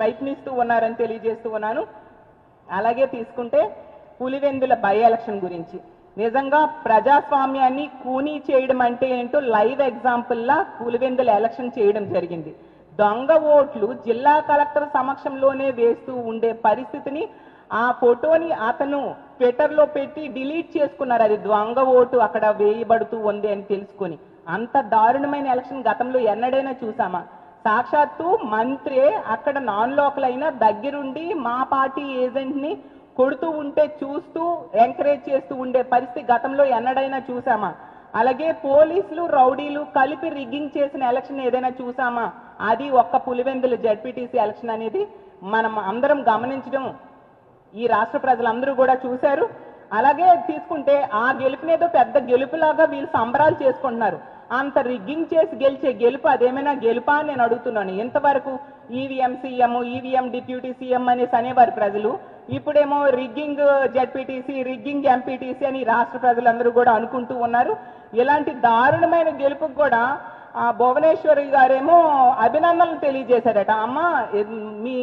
ప్రయత్నిస్తూ ఉన్నారని తెలియజేస్తూ ఉన్నాను. అలాగే తీసుకుంటే పులివెందుల బై ఎలక్షన్ గురించి. నిజంగా ప్రజాస్వామ్యాన్ని కూనీ చేయడం అంటే ఏంటో లైవ్ ఎగ్జాంపుల్లా పులివెందుల ఎలక్షన్ చేయడం జరిగింది. దొంగ ఓట్లు జిల్లా కలెక్టర్ సమక్షంలోనే వేస్తూ ఉండే పరిస్థితిని ఆ ఫోటోని అతను ట్విట్టర్లో పెట్టి డిలీట్ చేసుకున్నారు. అది దొంగ ఓటు అక్కడ వేయబడుతూ ఉంది అని తెలుసుకొని. అంత దారుణమైన ఎలక్షన్ గతంలో ఎన్నడైనా చూసామా? సాక్షాత్తు మంత్రే అక్కడ నాన్ లోకల్ అయినా దగ్గరుండి మా పార్టీ ఏజెంట్ని కొడుతూ ఉంటే చూస్తూ ఎంకరేజ్ చేస్తూ ఉండే పరిస్థితి గతంలో ఎన్నడైనా చూసామా? అలాగే పోలీసులు రౌడీలు కలిపి రిగ్గింగ్ చేసిన ఎలక్షన్ ఏదైనా చూసామా? అది ఒక్క పులివెందుల జడ్పీటీసీ ఎలక్షన్ అనేది మనం అందరం గమనించడం ఈ రాష్ట్ర ప్రజలందరూ కూడా చూశారు. అలాగే తీసుకుంటే ఆ గెలుపునేదో పెద్ద గెలుపులాగా వీళ్ళు సంబరాలు చేసుకుంటున్నారు. అంత రిగ్గింగ్ చేసి గెలిచే గెలుపు అదేమైనా గెలుపా అని నేను అడుగుతున్నాను. ఇంతవరకు EVM CM EVM deputy CM అనేసి అనేవారు ప్రజలు. ఇప్పుడేమో రిగ్గింగ్ జడ్పీటీసీ రిగ్గింగ్ ఎంపీటీసీ అని రాష్ట్ర ప్రజలందరూ కూడా అనుకుంటూ ఉన్నారు. ఇలాంటి దారుణమైన గెలుపుకు కూడా ఆ భువనేశ్వరి గారేమో అభినందనలు తెలియజేశారట. అమ్మ మీ